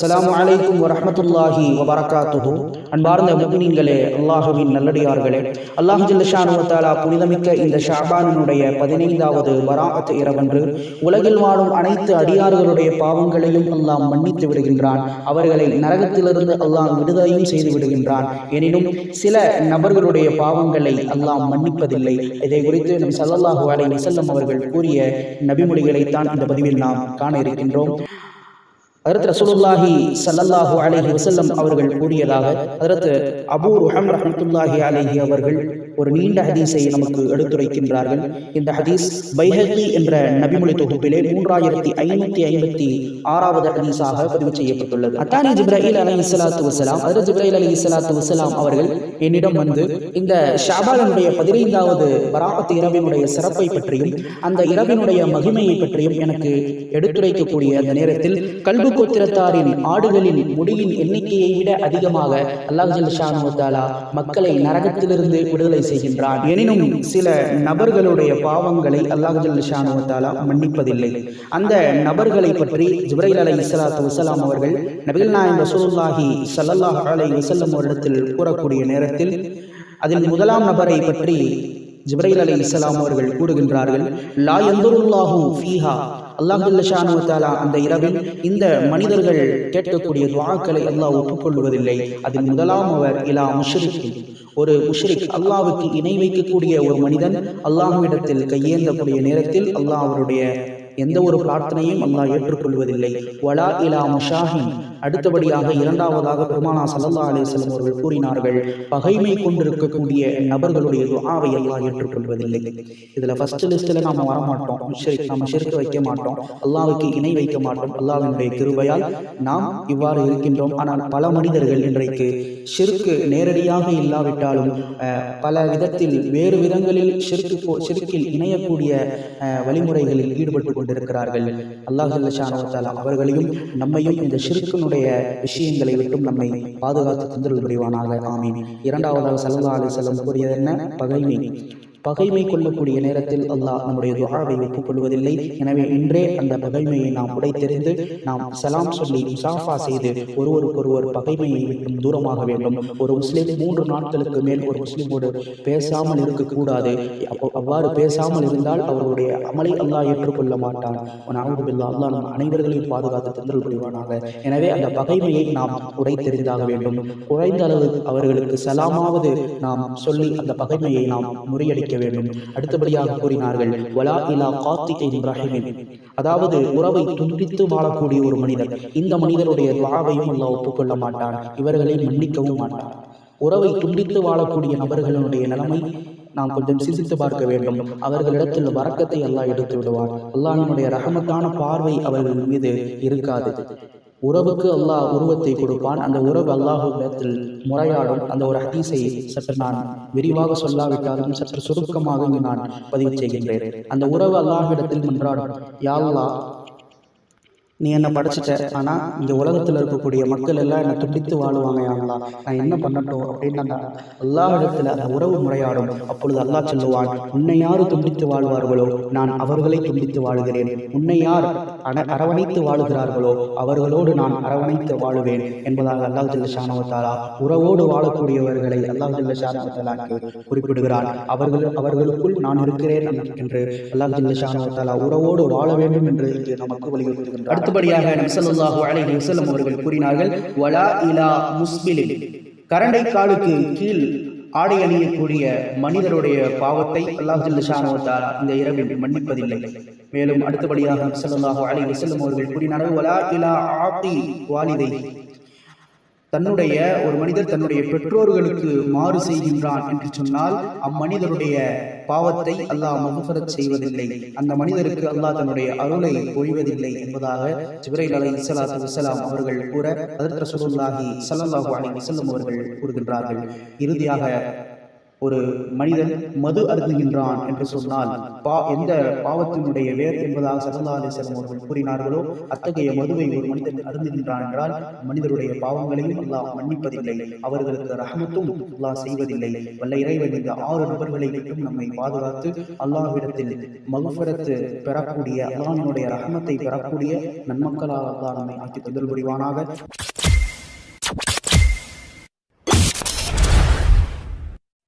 அஸ்ஸலாமு அலைக்கும் வரமத்துல்லாஹி வபரகாத்துஹு. அன்பார்ந்த முக்மீன்களே அல்லாஹுவின் நல்லடியார்களே அல்லாஹ் ஜல்லஷானு புனிதமிக்க இந்த ஷாபானினுடைய பதினைந்தாவது பராஅத் இரவன்று உலகில் வாழும் அனைத்து அடியார்களுடைய பாவங்களையும் அல்லாம் மன்னித்து விடுகின்றான். அவர்களை நரகத்திலிருந்து அல்லாஹ் விடுதலையும் செய்து விடுகின்றான். எனினும் சில நபர்களுடைய பாவங்களை அல்லாம் மன்னிப்பதில்லை. இதை குறித்து நம் ஸல்லல்லாஹு அலை வஸல்லம் அவர்கள் கூறிய நபிமொழிகளைத்தான் இந்த பதிவில் நாம் காண இருக்கின்றோம். அதற்கு ரசூலுல்லாஹி ஸல்லல்லாஹு அலைஹி வஸல்லம் அவர்கள் கூறியதாக அதற்கு அபூ ருஹம் ரஹ்மத்துல்லாஹி அலைஹி அவர்கள் ஒரு நீண்ட ஹதீஸை நமக்கு எடுத்துரைக்கின்றார்கள். இந்த ஹதீஸ் பைஹகி என்ற நபிமொழி தொகுப்பிலே மூன்றாயிரத்தி ஐநூத்தி ஐம்பத்தி ஆறாவது ஹதீஸாக பதிவு செய்யப்பட்டுள்ளது. அத்தானி ஜிப்ராஹில் அலி இஸ்லாத்து வசலாம் அதர் ஜிப்ராஹில் அலி இஸ்லாத்து வசலாம் அவர்கள் என்னிடம் வந்து இந்த ஷாபாலனுடைய பதினைந்தாவது பராபத்து இரவினுடைய சிறப்பை பற்றியும் அந்த இரவினுடைய மகிமையை பற்றியும் எனக்கு எடுத்துரைக்கக்கூடிய அந்த நேரத்தில் கல்வி கோத்திரத்தாரின் ஆடுகளின் முடியின் எண்ணிக்கையை விட அதிகமாக அல்லாஹ் ஜல் ஷானு மக்களை நரகத்திலிருந்து விடுதலை செய்கின்றான் எனினும் சில நபர்களுடைய பாவங்களை அல்லாஹ் மன்னிப்பதில்லை. அந்த நபர்களை பற்றி ஜிப்ரைல் அலை இஸ்லாத்து வசலாம் அவர்கள் நபிகள் நாயம் ரசூல்லாஹி சல்லாஹ் அலை வசல்லம் அவரிடத்தில் கூறக்கூடிய நேரத்தில் அதில் முதலாம் நபரை பற்றி ஜிப்ரைல் அலி இஸ்லாம் அவர்கள் கூறுகின்றார்கள் லா எந்தருல்லாஹூ ஃபீஹா. அல்லாஹுல்லானு அந்த இரவில் இந்த மனிதர்கள் கேட்கக்கூடிய துவாக்களை அல்லாஹ் ஒப்புக்கொள்வதில்லை. அதில் முதலாம் அவர் இலா முஷ்ரிக் ஒரு முஷ்ரிக் அல்லாவுக்கு இணை வைக்கக்கூடிய ஒரு மனிதன் அல்லாஹுவிடத்தில் கையேந்தக்கூடிய நேரத்தில் அல்லாஹ் அவருடைய எந்த ஒரு பிரார்த்தனையும் அல்லாஹ் ஏற்றுக்கொள்வதில்லை. வலா இலா முஷாஹின். அடுத்தபடியாக இரண்டாவதாக பெருமானா சல்லா அலிஸ்லம் அவர்கள் கூறினார்கள் பகைமை கொண்டிருக்கக்கூடிய நபர்களுடைய துஆவை அல்லாஹ் ஏற்றுக்கொள்வதில்லை. இதுல ஃபர்ஸ்ட் லிஸ்ட்ல நாம வரமாட்டோம். ஷிர்க் நாம ஷிர்க் வைக்க மாட்டோம். அல்லாவுக்கு இணை வைக்க மாட்டோம். அல்லாஹ்வினுடைய கிருபையால் நாம் இவ்வாறு இருக்கின்றோம். ஆனால் பல மனிதர்கள் இன்றைக்கு ஷிர்க்கு நேரடியாக இல்லாவிட்டாலும் பல விதத்தில் வேறு விதங்களில் ஷிர்க்கு போ- ஷிர்க்கில் இணையக்கூடிய வழிமுறைகளில் ஈடுபட்டு கொண்டு கொண்டிருக்கிறார்கள். அல்லாஹ் அவர்களையும் நம்மையும் இந்த ஷிர்க்கினுடைய விஷயங்களை விட்டும் நம்மை பாதுகாத்து தந்தல் புரிவானாக ஆமீன். இரண்டாவதாக சல்லா அலி செல்லம் கூறியது என்ன? பகைமை. பகைமை கொள்ளக்கூடிய நேரத்தில் அல்லாஹ் நம்முடைய துஆவை ஒப்புக்கொள்வதில்லை. எனவே இன்றே அந்த பகைமையை நாம் உடைத்தெறிந்து நாம் சலாம் சொல்லி முசாஃபா செய்து ஒருவருக்கொருவர் பகைமையை விட்டும் தூரமாக வேண்டும். ஒரு முஸ்லீம் மூன்று நாட்களுக்கு மேல் ஒரு முஸ்லீமோடு பேசாமல் இருக்கக்கூடாது. அப்போ அவ்வாறு பேசாமல் இருந்தால் அவருடைய அமலை அல்லாஹ் ஏற்றுக்கொள்ள மாட்டான். அவுதுபில்லா அல்லாஹ் நம் அனைவர்களையும் பாதுகாத்து தந்தல் புரிவானாக. எனவே அந்த பகைமையை நாம் உடைத்தெறிந்தாக வேண்டும். குறைந்த அளவு அவர்களுக்கு சலாமாவது நாம் சொல்லி அந்த பகைமையை நாம் முறியடிக்க வேண்டும். அடுத்தபடியாக கூறினார்கள் வலா இலா இப்ராஹிமின். அதாவது உறவை துண்டித்து வாழக்கூடிய ஒரு மனிதர். இந்த மனிதருடைய துவாவையும் அல்லா ஒப்புக்கொள்ள மாட்டான். இவர்களை மன்னிக்கவும் மாட்டான். உறவை துண்டித்து வாழக்கூடிய நபர்களுடைய நிலைமை நாம் கொஞ்சம் சிந்தித்து பார்க்க வேண்டும். அவர்களிடத்தில் வரக்கத்தை அல்லாஹ் எடுத்து விடுவார் அல்லாஹினுடைய ரஹமத்தான பார்வை அவர்கள் மீது இருக்காது. உறவுக்கு அல்லாஹ் உருவத்தை கொடுப்பான். அந்த உறவு அல்லாஹுவிடத்தில் முறையாடும். அந்த ஒரு ஹதீஸை சற்று நான் விரிவாக சொல்லாவிட்டாலும் சற்று சுருக்கமாக நான் பதிவு செய்கின்றேன். அந்த உறவு அல்லாஹ்விடத்தில் மன்றாடும் யா அல்லாஹ் நீ என்ன படைச்சிட்ட? ஆனா இந்த உலகத்துல இருக்கக்கூடிய மக்கள் எல்லாம் என்னை துடித்து வாழுவாங்க யாங்களா நான் என்ன பண்ணட்டும் அப்படின்னு அந்த இடத்துல அந்த உறவு முறையாடும். அப்பொழுது அல்லாஹ் சொல்லுவான் உன்னை யாரு துண்டித்து வாழ்வார்களோ நான் அவர்களை துண்டித்து வாழுகிறேன். உன்னை யார் அரவணைத்து வாழுகிறார்களோ அவர்களோடு நான் அரவணைத்து வாழுவேன். என்பதாக அல்லாஹ் ஜல்ல ஷானவத்தாலா உறவோடு வாழக்கூடியவர்களை அல்லாஹ் ஜல்ல ஷானவத்தாலாக்கு குறிப்பிடுகிறான். அவர்கள் அவர்களுக்குள் நான் இருக்கிறேன் என்று அல்லாஹ் ஜல்ல ஷானவத்தாலா உறவோடு வாழ வேண்டும் என்று நமக்கு வலியுறுத்துகின்றார். அடுத்தபடியாக நபி ஸல்லல்லாஹு அலைஹி வஸல்லம் அவர்கள் கூறினார்கள் வலா இலா முஸ்பிலில் கரண்டை காலுக்கு கீழ் ஆடை அணியக்கூடிய மனிதருடைய பாவத்தை அல்லாஹ் ஜல்ல இந்த இரவில் மன்னிப்பதில்லை. மேலும் அடுத்தபடியாக நபி ஸல்லல்லாஹு அலைஹி வஸல்லம் அவர்கள் கூறினார்கள் வலா இலா ஆத்தி வாலிதை தன்னுடைய ஒரு மனிதர் தன்னுடைய பெற்றோர்களுக்கு மாறு செய்கின்றான் என்று சொன்னால் அம்மனிதருடைய பாவத்தை அல்லாஹ் மகுஃபரத் செய்வதில்லை. அந்த மனிதருக்கு அல்லாஹ் தன்னுடைய அருளை பொழிவதில்லை என்பதாக ஜிப்ரைல் அலை இஸ்லாத்து வசலாம் அவர்கள் கூற அதற்கு ரசூலுல்லாஹி ஸல்லல்லாஹு அலைஹி வஸல்லம் அவர்கள் கூறுகின்றார்கள். இறுதியாக ஒரு மனிதன் மது அருந்துகின்றான் என்று சொன்னால் பா எந்த பாவத்தினுடைய வேர் என்பதாக சல்லா அலிசலம் அவர்கள் கூறினார்களோ அத்தகைய மதுவை ஒரு மனிதன் அருந்துகின்றான் என்றால் மனிதருடைய பாவங்களையும் அல்லாஹ் மன்னிப்பதில்லை. அவர்களுக்கு ரஹமத்தும் அல்லாஹ் செய்வதில்லை. வல்ல இறைவன் இந்த ஆறு நபர்களை விட்டும் நம்மை பாதுகாத்து அல்லாஹ்விடத்தில் மகுஃபரத்து பெறக்கூடிய அல்லாஹினுடைய ரஹமத்தை பெறக்கூடிய நன்மக்களாக அல்லாஹ் நம்மை ஆக்கி தந்தல் புரிவானாக